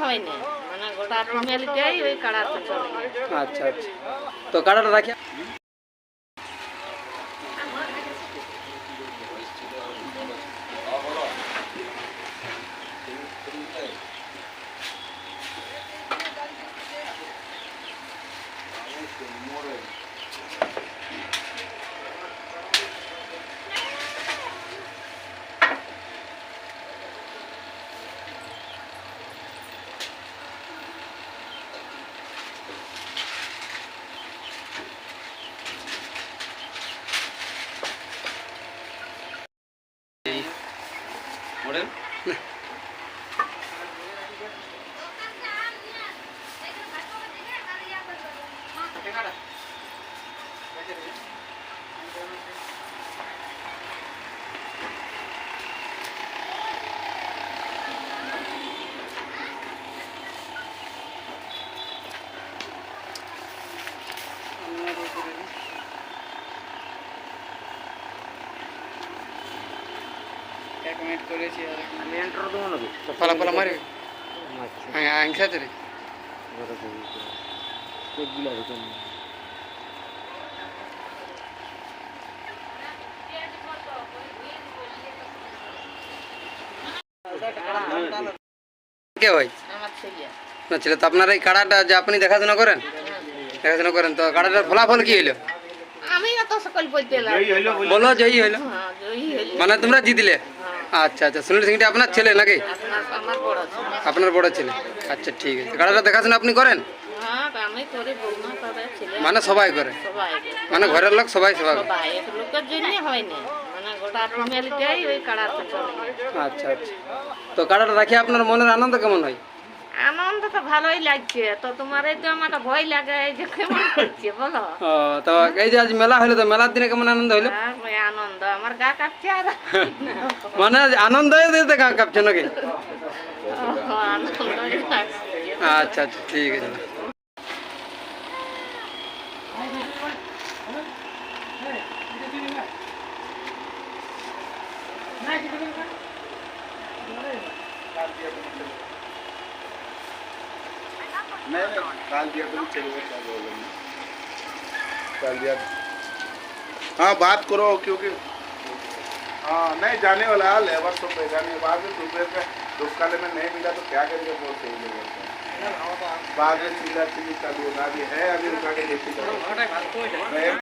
হয় না মানে আচ্ছা আচ্ছা। তো কাড়াটা রাখি। ને মিনিট করেছি আর তো? ফলা ফলা মারি হ্যাঁ আংসাতে রে কে ভাই? আমার ছেলে। তো আপনার এই কাড়াটা যে আপনি দেখাশোনা করেন? দেখাশোনা করেন তো কাড়াটার ফলাফল কি হইল? আমি অত সকল বলতে বলো জয়ী হইল। হ্যাঁ জয়ী হইল। মানে তোমরা জিতলে? আচ্ছা আচ্ছা। সুনীল সিংটা আপনার ছেলে নাকি? আপনার বড় ছেলে। আচ্ছা ঠিক আছে। গাড়িটা দেখাশোনা আপনি করেন? মানে সবাই করে? মানে ঘরের লোক সবাই সবাই আচ্ছা আচ্ছা। তো কাড়াটা রাখি আপনার মনের আনন্দ কেমন হয়? তো ভালোই লাগছে। তো তোমার এই তো আমার ভয় লাগে এই যে কেমন করছে বলো? তো এই যে আজ মেলা হইল তো মেলার দিনে কেমন আনন্দ হইল? আনন্দ আমার গা কাঁপছে আর মানে আনন্দ দিতে গা কাঁপছে নাকি? আচ্ছা আচ্ছা ঠিক আছে। नहीं नहीं दिया तो चलेगा क्या प्रॉब्लम काल दिया। हाँ बात करो क्योंकि हाँ नहीं जाने वाला है लेबर तो पैसा नहीं है। बाद में दोपहर में दुष्काले में नहीं मिला तो क्या करेंगे? बहुत सही लगेगा बाद में सीधा सीधी चालू होगा अभी है अभी रुका के देखी